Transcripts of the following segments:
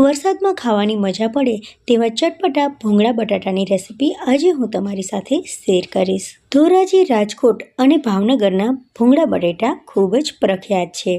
વરસાદમાં ખાવાની મજા પડે તેવા ચટપટા ભૂંગળા બટાટાની રેસીપી આજે હું તમારી સાથે શેર કરીશ. ધોરાજી રાજકોટ અને ભાવનગરના ભૂંગળા બટેટા ખૂબ જ પ્રખ્યાત છે.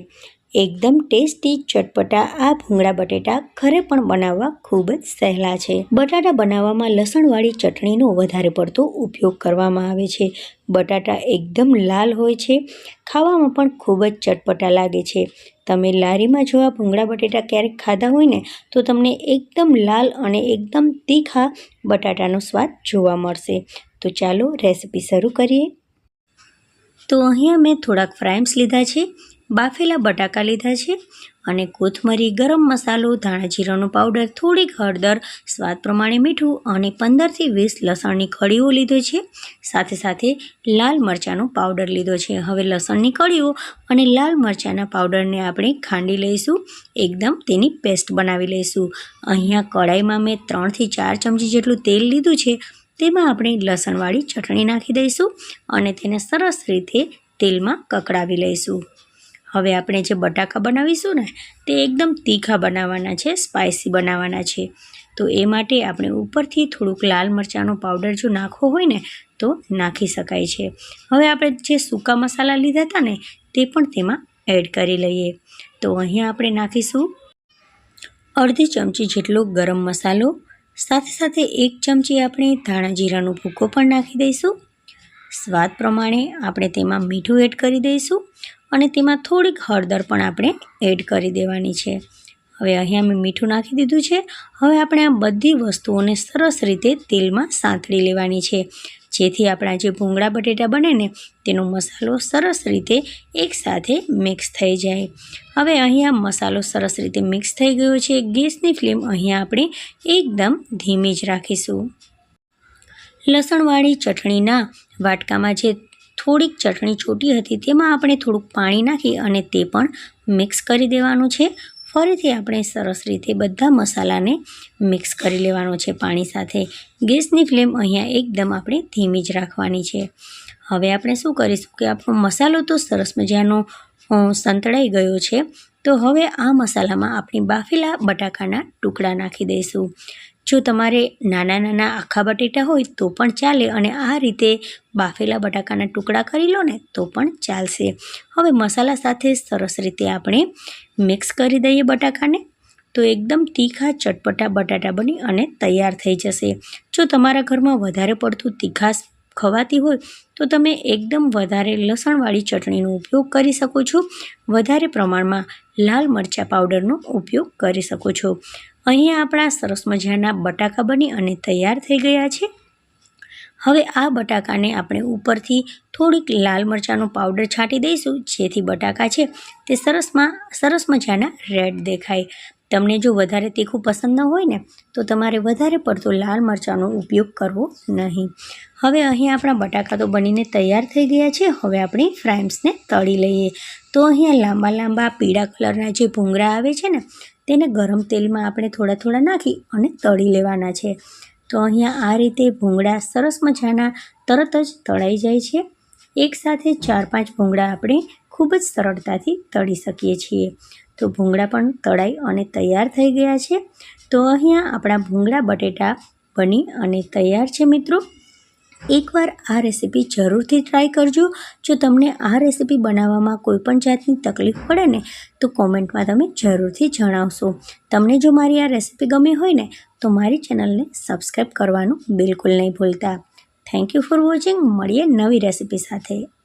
એકદમ ટેસ્ટી ચટપટા આ ભૂંગળા બટેટા ઘરે પણ બનાવવા ખૂબ જ સહેલા છે. બટાટા બનાવવામાં લસણવાળી ચટણીનો વધારે પડતો ઉપયોગ કરવામાં આવે છે. બટાટા એકદમ લાલ હોય છે. ખાવામાં પણ ખૂબ જ ચટપટા લાગે છે. તમે લારીમાં જો આ ભૂંગળા બટેટા ક્યારેક ખાધા હોય ને, તો તમને એકદમ લાલ અને એકદમ તીખા બટાટાનો સ્વાદ જોવા મળશે. તો ચાલો રેસીપી શરૂ કરીએ. તો અહીંયા મેં થોડાક ફ્રાઈમ્સ લીધા છે. બાફેલા બટાકા લીધા છે અને કોથમરી, ગરમ મસાલો, ધાણા જીરાનો પાવડર થોડીક હળદર, સ્વાદ પ્રમાણે મીઠું અને પંદરથી વીસ લસણની કળીઓ લીધો છે. સાથે સાથે લાલ મરચાંનો પાવડર લીધો છે. હવે લસણની કળીઓ અને લાલ મરચાંના પાવડરને આપણે ખાંડી લઈશું. એકદમ તેની પેસ્ટ બનાવી લઈશું. અહીંયા કઢાઈમાં મેં ત્રણથી ચાર ચમચી જેટલું તેલ લીધું છે. તેમાં આપણે લસણવાળી ચટણી નાખી દઈશું અને તેને સરસ રીતે તેલમાં કકડાવી લઈશું. હવે આપણે જે બટાકા બનાવીશું ને, તે એકદમ તીખા બનાવવાના છે સ્પાઇસી બનાવવાના છે. તો એ માટે આપણે ઉપરથી થોડુંક લાલ મરચાંનો પાવડર જો નાખવો હોય ને, તો નાખી શકાય છે. હવે આપણે જે સૂકા મસાલા લીધા હતા ને, તે પણ તેમાં એડ કરી લઈએ. તો અહીંયા આપણે નાખીશું અડધી ચમચી જેટલો ગરમ મસાલો, સાથે સાથે એક ચમચી આપણે ધાણા જીરાનો ભૂકો પણ નાખી દઈશું. સ્વાદ પ્રમાણે આપણે તેમાં મીઠું એડ કરી દઈશું. અને તેમાં થોડીક હળદર પણ આપણે એડ કરી દેવાની છે. હવે અહીંયા મેં મીઠું નાખી દીધું છે. હવે આપણે આ બધી વસ્તુઓને સરસ રીતે તેલમાં સાંતળી લેવાની છે. જેથી આપણા જે ભૂંગળા બટેટા બને ને, તેનો મસાલો સરસ રીતે એકસાથે મિક્સ થઈ જાય. હવે અહીંયા મસાલો સરસ રીતે મિક્સ થઈ ગયો છે. ગેસની ફ્લેમ અહીંયા આપણે એકદમ ધીમી જ રાખીશું. લસણવાળી ચટણીના વાટકામાં જે થોડીક ચટણી છોટી હતી, તેમાં આપણે થોડુંક પાણી નાખી અને તે પણ મિક્સ કરી દેવાનું છે. ફરીથી આપણે સરસ રીતે બધા મસાલાને મિક્સ કરી લેવાનો છે પાણી સાથે. ગેસની ફ્લેમ અહીંયા એકદમ આપણે ધીમી જ રાખવાની છે. હવે આપણે શું કરીશું કે આપણો મસાલો તો સરસ મજાનો સંતળાઈ ગયો છે. તો હવે આ મસાલામાં આપણે બાફેલા બટાકાના ટુકડા નાખી દઈશું. જો તમારે નાના નાના આખા બટેટા હોય તો પણ ચાલે અને આ રીતે બાફેલા બટાકાના ટુકડા કરી લો ને તો પણ ચાલશે. હવે મસાલા સાથે સરસ રીતે આપણે મિક્સ કરી દઈએ બટાકાને. તો એકદમ તીખા ચટપટા બટાટા બની અને તૈયાર થઈ જશે. જો તમારા ઘરમાં વધારે પડતું તીખાશ ખવાતી હોય તો તમે એકદમ વધારે લસણવાળી ચટણીનો ઉપયોગ કરી શકો છો. વધારે પ્રમાણમાં લાલ મરચાં પાવડરનો ઉપયોગ કરી શકો છો. અહીંયા આપણા સરસ મજાના બટાકા બની અને તૈયાર થઈ ગયા છે. હવે આ બટાકાને આપણે ઉપરથી થોડીક લાલ મરચાંનો પાવડર છાંટી દઈશું, જેથી બટાકા છે તે સરસમાં, સરસ મજાના રેડ દેખાય. તમને જો વધારે તીખું પસંદ ન હોય ને, તો તમારે વધારે પડતો લાલ મરચાંનો ઉપયોગ કરવો નહીં. હવે અહીં આપણા બટાકા તો બનીને તૈયાર થઈ ગયા છે. હવે આપણે ફ્રાઈમ્સને તળી લઈએ. તો અહીંયા લાંબા લાંબા પીળા કલરના જે ભૂંગરા આવે છે ને તેને ગરમ તેલમાં આપણે થોડા થોડા નાખી અને તળી લેવાના છે. તો અહીંયા આ રીતે ભૂંગળા સરસ મજાના તરત જ તળાઈ જાય છે. એકસાથે ચાર પાંચ ભૂંગળા આપણે ખૂબ જ સરળતાથી તળી શકીએ છીએ. તો ભૂંગળા પણ તળાઈ અને તૈયાર થઈ ગયા છે. તો અહીંયા આપણા ભૂંગળા બટેટા બની અને તૈયાર છે મિત્રો. એકવાર આ રેસીપી જરૂરથી ટ્રાય કરજો. જો તમને આ રેસીપી બનાવવામાં કોઈપણ જાતની તકલીફ પડે ને, તો કોમેન્ટમાં તમે જરૂરથી જણાવશો. તમને જો મારી આ રેસીપી ગમી હોય ને, તો મારી ચેનલને સબસ્ક્રાઈબ કરવાનું બિલકુલ નહીં ભૂલતા. થેન્ક યુ ફોર વોચિંગ મળીએ નવી રેસીપી સાથે.